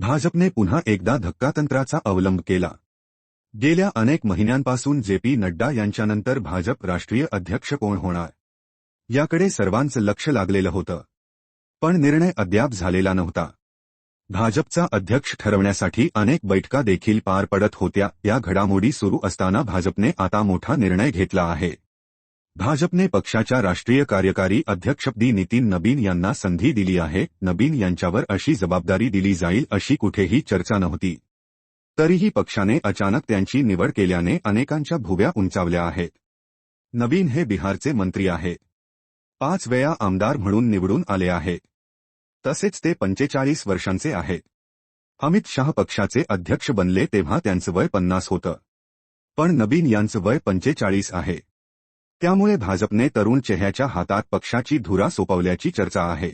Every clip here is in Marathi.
भाजपने पुन्हा एकदा धक्कातंत्राचा अवलंब केला. गेल्या अनेक महिन्यांपासून जे पी नड्डा यांच्यानंतर भाजप राष्ट्रीय अध्यक्ष कोण होणार? याकडे सर्वांचं लक्ष लागलेलं होतं. पण निर्णय अद्याप झालेला नव्हता. भाजपचा अध्यक्ष ठरवण्यासाठी अनेक बैठका देखील पार पडत होत्या. या घडामोडी सुरू असताना भाजपने आता मोठा निर्णय घेतला आहे. भाजपने पक्षाच्या राष्ट्रीय कार्यकारी अध्यक्षपदी नितीन नबीन यांना संधी दिली आहे. नबीन यांच्यावर अशी जबाबदारी दिली जाईल अशी कुठेही चर्चा नव्हती. तरीही पक्षाने अचानक त्यांची निवड केल्याने अनेकांच्या भुव्या उंचावल्या आहेत. नबीन हे बिहारचे मंत्री आहे पाच वेळा आमदार म्हणून निवडून आले आहे तसेच ते पंचेचाळीस वर्षांचे आहेत. अमित शाह पक्षाचे अध्यक्ष बनले तेव्हा त्यांचं वय पन्नास होतं. पण नबीन यांचं वय पंचेचाळीस आहे. त्यामुळे भाजपने तरुण चेह्याच्या हातात पक्षाची धुरा सोपवल्याची चर्चा आहे.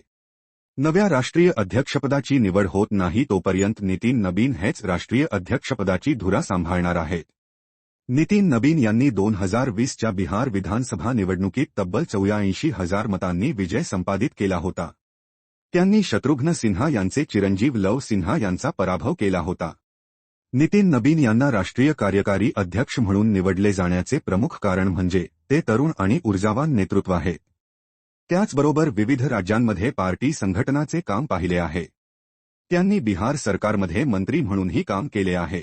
नव्या राष्ट्रीय अध्यक्षपदाची निवड होत नाही तोपर्यंत नितीन नबीन हेच राष्ट्रीय अध्यक्षपदाची धुरा सांभाळणार आहेत. नितीन नबीन यांनी दोन हजार वीसच्या बिहार विधानसभा निवडणुकीत तब्बल चौऱ्याऐंशी हजार मतांनी विजय संपादित केला होता. त्यांनी शत्रुघ्न सिन्हा यांचे चिरंजीव लव सिन्हा यांचा पराभव केला होता. नितीन नबीन यांना राष्ट्रीय कार्यकारी अध्यक्ष म्हणून निवडले जाण्याचे प्रमुख कारण म्हणजे ते तरुण आणि ऊर्जावान नेतृत्व आहे. त्याचबरोबर विविध राज्यांमध्ये पार्टी संघटनाचे काम पाहिले आहे. त्यांनी बिहार सरकारमध्ये मंत्री म्हणूनही काम केले आहे.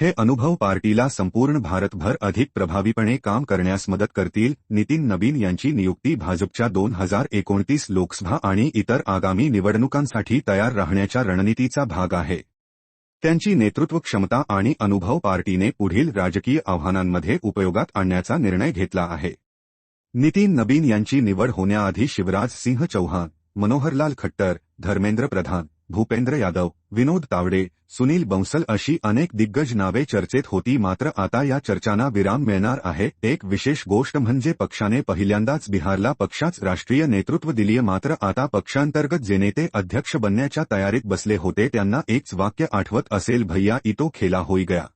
हे अनुभव पार्टीला संपूर्ण भारतभर अधिक प्रभावीपणे काम करण्यास मदत करतील नितीन नवीन यांची नियुक्ती भाजपच्या दोन हजार एकोणतीस लोकसभा आणि इतर आगामी निवडणुकांसाठी तयार राहण्याच्या रणनीतीचा भाग आहे. त्यांची नेतृत्व क्षमता आणि अनुभव पार्टीने पुढील राजकीय आव्हानांमध्ये उपयोगात आणण्याचा निर्णय घेतला आहे. नितीन नबीन यांची निवड होण्याआधी शिवराज सिंह चौहान मनोहरलाल खट्टर धर्मेंद्र प्रधान भूपेंद्र यादव विनोद तावडे सुनील बंसल अशी अनेक दिग्गज नावे चर्चेत होती. मात्र आता या चर्चांना विराम मिळणार आहे. एक विशेष गोष्ट म्हणजे पक्षाने पहिल्यांदाच बिहारला पक्षाच राष्ट्रीय नेतृत्व दिलीय. मात्र आता पक्षांतर्गत जे नेते अध्यक्ष बनण्याच्या तयारीत बसले होते त्यांना एकच वाक्य आठवत असेल भैया इतो खेला होई गया.